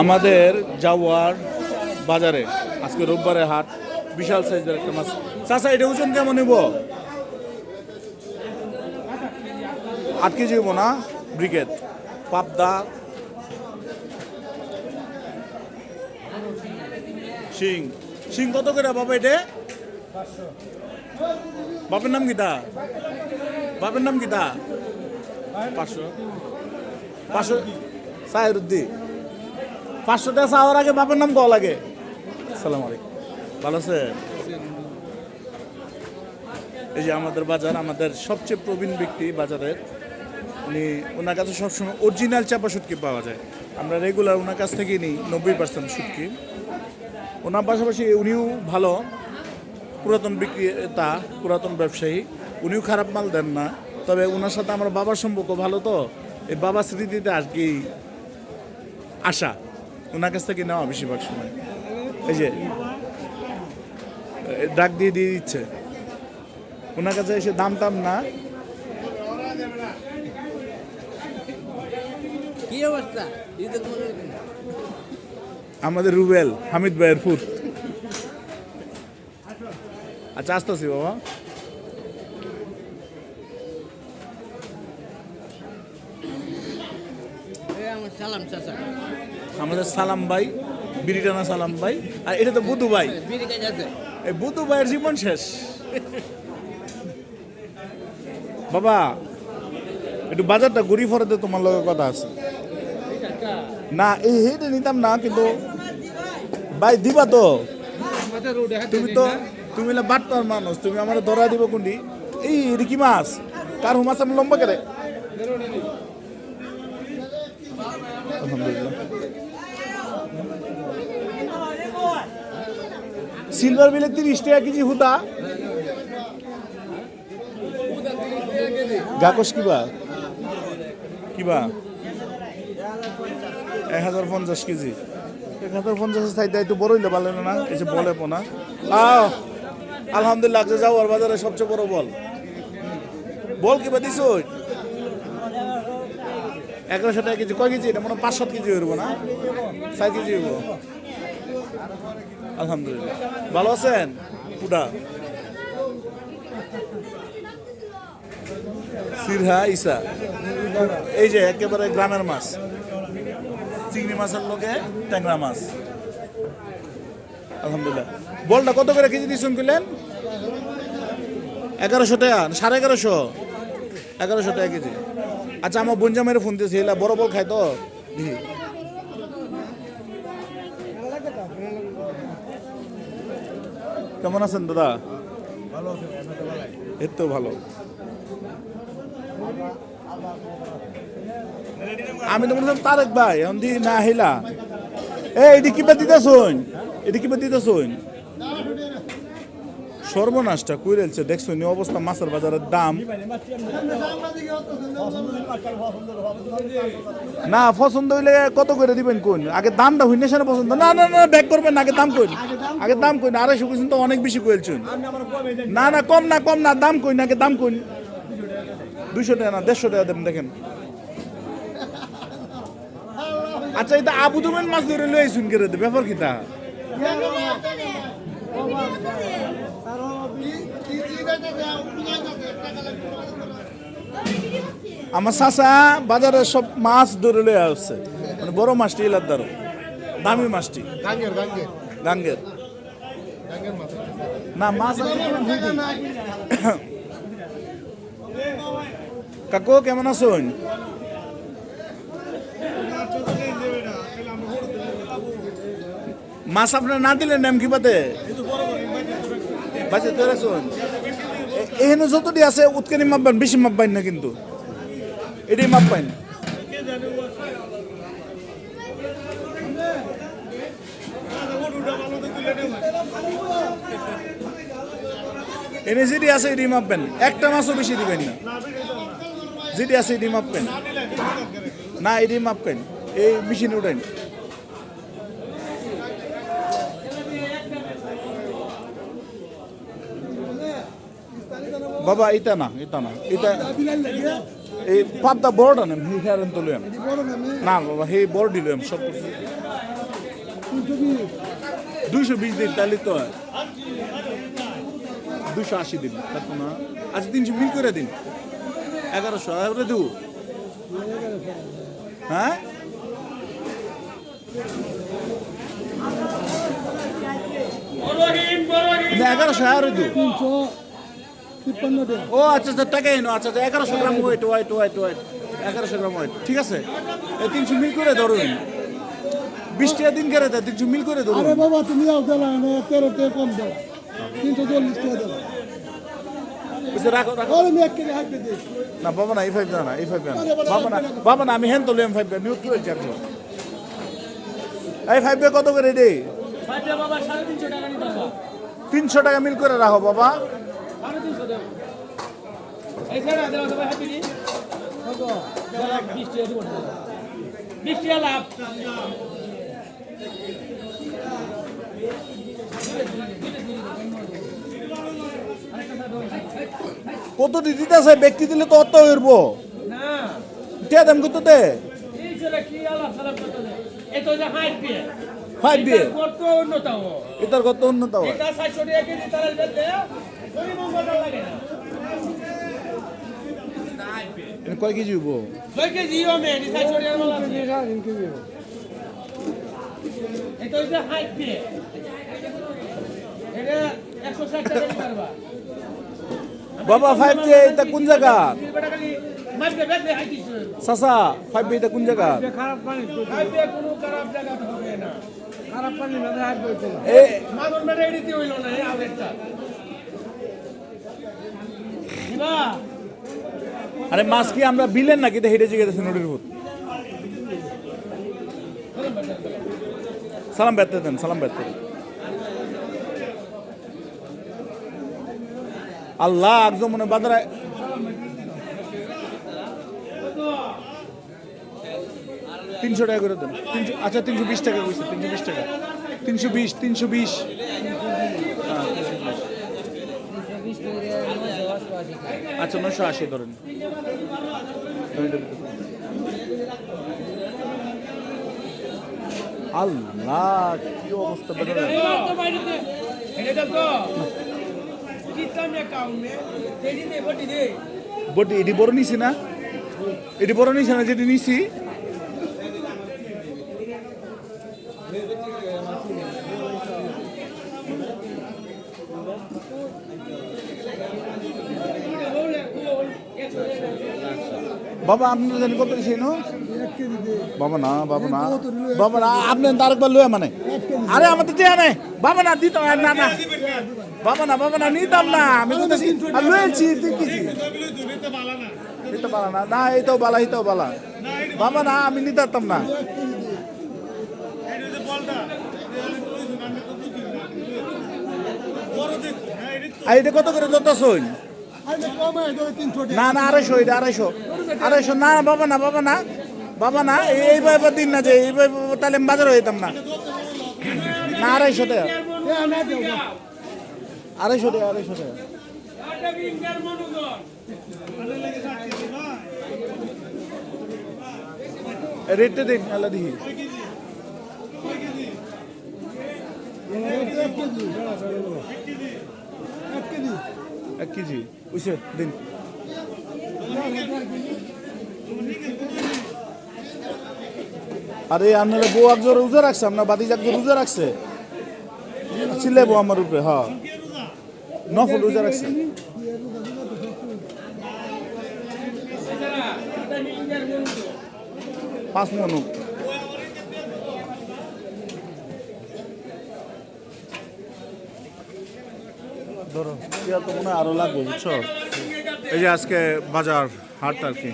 আমাদের জাওয়ার বাজারে, আজকে রোববারে হাট, বিশাল সাইজের একটা মাছ। চাচা, এটা ওজন কেমন নিব? আট কেজি হইব না? ব্রিকেট। পাবদা। শিং। শিং কত করে বাবা এটা? বাপের নাম গীতা বাপের নাম গীতা পাঁচশো। পাঁচশো সাহেরুদ্দি পাঁচশো টাকা চাওয়ার আগে বাপের নাম কওয়া লাগে। সালাম আলাইকুম। ভালো আছে এই যে আমাদের বাজার, আমাদের সবচেয়ে প্রবীণ ব্যক্তি বাজারের, উনি, ওনার কাছে সবসময় অরিজিনাল চাপা শুটকি পাওয়া যায়। আমরা রেগুলার ওনার কাছ থেকেই নিই, নব্বই পার্সেন্ট শুটকি ওনার পাশাপাশি উনিও ভালো, পুরাতন বিক্রেতা, পুরাতন ব্যবসায়ী, উনিও খারাপ মাল দেন না। তবে ওনার সাথে আমার বাবার সম্পর্ক ভালো তো, এই বাবার স্মৃতিতে আর কি আশা। ওনার কাছ থেকে নেওয়া বেশিরভাগ সময়। এই যে ডাক দিয়ে দিয়ে দিচ্ছে। ওনার কাছে এসে দাম টাম না। কি অবস্থা? আমাদের রুবেল হামিদ ভাইয়ের ফুট আচ্ছা আসতেছি বাবা। সালাম চাচা। আমাদের সালাম ভাই বিরিটানা সালাম ভাই, আর এটা তো বুধু ভাই। এই বুধু ভাইয়ের জীবন শেষ। বাবা, একটু বাজারটা ঘুরি ফরাতে তোমার লগে কথা আছে। না, এই হেঁটে নিতাম না, কিন্তু ভাই দিবা তো। তুমি তো, তুমি বাটপার মানুষ, তুমি আমার ধরা দিব কোনটি এই এটা কি মাছ, কার মাছ আমি লম্বা করে? আলহামদুলিল্লাহ। সিলভার বিলে তিরিশ টাকা কেজি হুদা। গাকস কিবা কিবা এক হাজার পঞ্চাশ কেজি। এক হাজার পঞ্চাশের সাইডে একটু বড় হইলে পারলেন না? এই যে বলে পোনা আহ! আলহামদুলিল্লাহ যে যাও আর বাজারে সবচেয়ে বড় বল। বল কিবা দিছ? এগারোশো টাকা কেজি। কয় কেজি? এটা মনে হয় পাঁচ সাত কেজি হইব না? ছয় কেজি হইব। আলহামদুলিল্লাহ। ভালো আছেন? পুডা। সিরহা ইসা। এই যে একেবারে গ্রামের মাছ। চিংড়ি মাছের লোকে ট্যাংরা মাছ। আলহামদুলিল্লাহ। বলটা কত করে কেজি দিচ্ছেন কিলেন এগারোশো টাকা, সাড়ে এগারোশো। এগারোশো টাকা কেজি। আচ্ছা আমার বঞ্জামের ফোন দিয়েছি বড় বল খায় তো। কেমন আছেন, দাদা? এর তো ভালো। আমি তো মনে তারেক ভাই, এখন দি না আহিলা। এই, এটি কিবা দিতে শুন এটি কিবা দিতে শুন সর্বনাশটা কইরেলছে দেখছ নি অবস্থা? মাছের বাজারের দাম। না পছন্দ হইলে কত করে দিবেন কোন? আগে দামটা হইনে সেটা পছন্দ। না না না ব্যাক করবেন না, আগে দাম কইন। আগে দাম কইন আড়াইশো কইছেন তো অনেক বেশি কইলছেন না না কম না কম না দাম কইন আগে দাম কইন। দুইশো টাকা না দেড়শো টাকা দেন দেখেন। আচ্ছা এটা আবু দুমেন মাছ ধরে লই আইসুন করে ব্যাপার কিতা আমার চাচা বাজারে সব মাছ ধরে লই আসছে। মানে বড় মাছটি এলার দ্বারা। দামি মাছটি। গাঙ্গের না মাছ। কাকু কেমন আছেন? মাছ আপনার না দিলেন নাম কি পাতে বাজে তোর আছেন এখানে যতটি আছে, উৎকানি মাপবেন বেশি মাপবেন না কিন্তু। এটাই মাপবেন এনে যেটি আছে, এটি মাপবেন একটা মাছও বেশি দিবেন না। যেটি আছে, এটি মাপবেন না, এটি মাপবেন এই মেশিন উঠেন। বাবা, এটা না এটা না, এটা এই পাবদা বড়টা নেন হি হেরেন তো লইম না বাবা, হে বড় দিলাম সব দুইশো বিশ দিন তাহলে তো দুশো আশি দিন তারপর না। আচ্ছা তিনশো মিল করে দিন। এগারোশো এগারো দেবো হ্যাঁ? এগারোশো এগারো দেবো ও আচ্ছা আচ্ছা টাকা এনো আচ্ছা আচ্ছা এগারোশো gram weight wait wait wait এগারোশো গ্রাম ওয়েট ঠিক আছে? এই তিনশো মিল করে ধরুন। বিশ টাকা দিন করে দেয় তিনশো মিল করে ধরুন। আরে বাবা তুমি আও দিলা না তেরো টাকা কম দাও। তিনশো চল্লিশ টাকা দাও। রাখো রাখো। কেজি না বাবা না এই ফাইভ না এই ফাইভ না। বাবা না বাবা না আমি হ্যান তো এম ফাইভ নিউজ কি হয়েছে এই ফাইভ কত করে রে? বাবা টাকা তিনশো টাকা মিল করে রাখো বাবা। লাভ কত দিতে আছে ব্যক্তি দিলে তো অত হইব না টিয়া দাম কত দে? ফাইভ দিয়ে। কত উন্নত হব এটার কত উন্নত টাকা কেজি এটা কয় কেজি হাইট এটা টাকা পারবা বাবা ফাইভ যে এটা কোন জায়গা? ফাইভ এটা কোন জায়গা? খারাপ পানি কোনো খারাপ জায়গা হবে না। খারাপ পানি না হাঁট বইতে না এই মাদর মেরে এডিতে হইল না এই আউলেটটা দিবা আরে মাছ কি আমরা বিলেন নাকি? এটা হেঁটে জিগেছে নদীর ভূত সালাম বেতে দেন, সালাম দেন আল্লাহ একদম মনে বাজারে তিনশো টাকা করে দেন। তিনশো আচ্ছা তিনশো বিশ টাকা কইছে, তিনশো বিশ টাকা। তিনশো বিশ তিনশো বিশ হ্যাঁ, 320 আচ্ছা নশো আশি ধরেন। আল্লাহ কি অবস্থা বটি? এটি বড় নিছি না? এটি বড় নিছি না যেটি নিছি? বাবা আপনি জানি কত দিছি নো? এক কেজি দে। বাবা না বাবা না। বাবা না আপনি তারকবার লয়ে মানে। আরে আমাদের দেয়া নাই। বাবা না দিতাম না না। বাবা না বাবা না নিতাম না। আমি তো দেখছি আর লয়েছি তুই কি? দিতে পালা না। না। এই তো বালা এই তো বালা। বাবা না আমি নিতাম না। আর এটা কত করে দত্ত টাকা। না না আড়াইশো এটা আড়াইশো। আড়াইশো না বাবা না বাবা না বাবা না, এই- এইভাবে দিন না যে এইভাবে তাহলে আমি বাজারে হইতাম না। না, আড়াইশো টাকা। আড়াইশো টাকা আড়াইশো টাকা। রেটটা দিন আল্লাহ দিহি এক কেজি। বুঝছে দিন আরে আপনারা বউ একজন রোজা রাখছে, আপনার বাদি একজন রোজা রাখছে? চিল্লাইবো আমার উপরে হ্যাঁ নফল রোজা রাখছে। পাঁচ মনুক মনে হয় আরও লাগবে বুঝছ এই যে আজকে বাজার হাট আর কি।